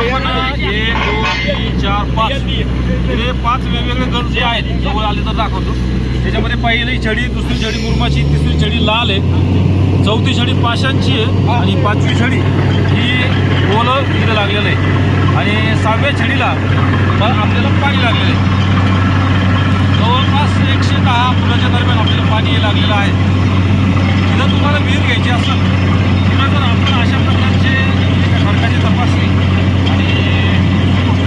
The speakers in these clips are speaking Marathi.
आपण एक दोन तीन चार पाच. हे पाच वेगवेगळे गण जे आहेत जवळ आले तर दाखवतो. त्याच्यामध्ये पहिली छडी दुसरी छडी मुरमाची तिसरी छडी लाल आहे. चौथी छडी पाशांची आहे आणि पाचवी छडी ही ओलं तिथं लागलेलं आहे. आणि सहाव्या छडीला आपल्याला पाणी लागलेलं आहे जवळपास एकशे दहा फुलाच्या दरम्यान आपल्याला पाणी हे लागलेलं आहे जर तुम्हाला विहीर घ्यायची असेल तर जर आपण अशा प्रकारचे खडकाची तपासणी आणि दुसरी गोष्ट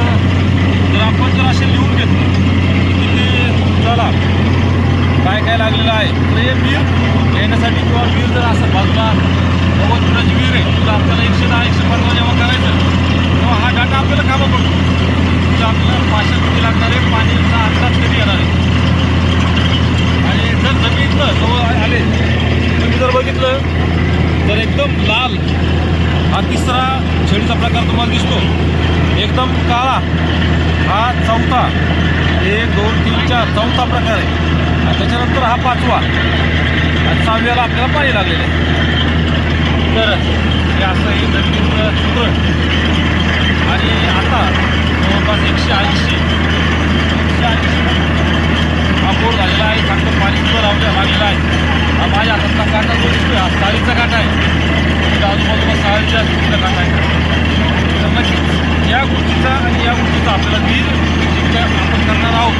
जर आपण जर असे लिहून घेतलं की किती तुमच्याला काय काय लागलेलं आहे तर हे विहीर घेण्यासाठी किंवा विहीर जर असं बाजूला नव्वद फुलाची विहीर आहे तर आपल्याला एकशे दहा एकशे पंधरा जेव्हा करायचं तेव्हा हा डाटा आपल्याला कामा पडतो म्हणजे आपल्याला पाचशे किती लागणार आहे पाणीचा अंदाज कधी येणार आहे आणि जर जमिनीतलं जवळ आले तुम्ही जर बघितलं तर एकदम लाल. हा तिसरा छडीचा प्रकार तुम्हाला दिसतो. एकदम काळा. हा चौथा. एक दोन तीन चार. चौथा प्रकार आहे. त्याच्यानंतर हा पाचवा. आणि सहाव्याला आपल्याला पाणी लागलेलं आहे. तर हे असं हे जमिनीचं सूत्र आणि आता जवळपास एकशे ऐंशी. एकशे ऐंशी. हा पूर झालेला आहे. चांगलं पाणी सुद्धा लावलं लागलेलं आहे. हातातला काटा जो दिसतोय हा साळीचा काटा आहे. तिथे आजूबाजूला साळीच्या स्थितीचा काटा आहे. तर नक्कीच या गोष्टीचा आणि या गोष्टीचा आपल्याला वीर जिथे आपण करणार आहोत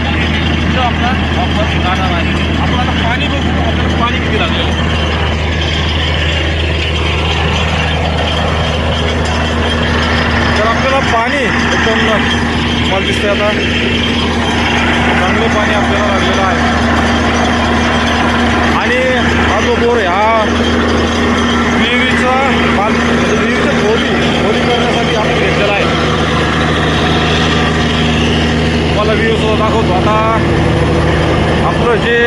तिथं आपला वापर राहणार आहे. आपण आता पाणी बघू आपल्याला पाणी किती लागलेलं आहे. तर आपल्याला पाणी एकदम मला दिसते आता. चांगलं पाणी आपल्याला लागलेलं आहे. बोर आहे हा. विहिरीचा बाल म्हणजे विहिरीचं खोली खोली करण्यासाठी आपण घेतलेला आहे. तुम्हाला विहीर सुद्धा दाखवतो. आता आपलं जे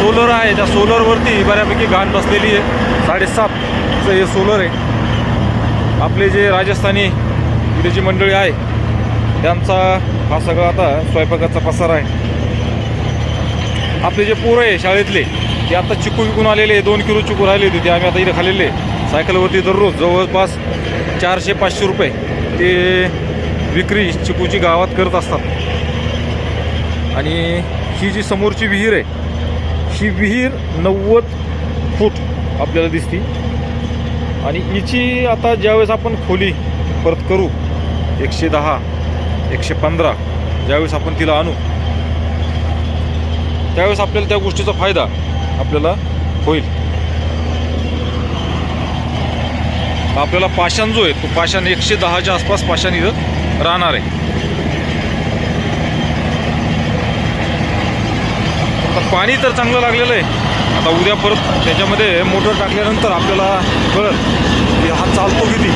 सोलर आहे त्या सोलरवरती बऱ्यापैकी घाण बसलेली आहे. साडेसातचं हे सोलर आहे. आपले जे राजस्थानी इथे मंडळी आहे त्यांचा हा सगळा आता स्वयंपाकाचा पसार आहे. आपले जे पोरं आहे शाळेतले ते आता चिकू विकून आलेले दोन किलो चिकू राहिले होते ते आम्ही आता इथे खाल्लेले सायकलवरती दररोज जवळपास चारशे पाचशे रुपये ते विक्री चिकूची गावात करत असतात. आणि ही जी समोरची विहीर आहे ही विहीर नव्वद फूट आपल्याला दिसती. आणि हिची आता ज्यावेळेस आपण खोली परत करू एकशे दहा एकशे पंधरा ज्यावेळेस आपण तिला आणू त्यावेळेस आपल्याला त्या गोष्टीचा फायदा आपल्याला होईल. आपल्याला पाषाण जो आहे तो पाषाण एकशे दहाच्या आसपास पाषाण इथं राहणार आहे. आता पाणी तर चांगलं लागलेलं आहे. आता उद्या परत त्याच्यामध्ये मोटर टाकल्यानंतर आपल्याला कळत की हा चालतो किती.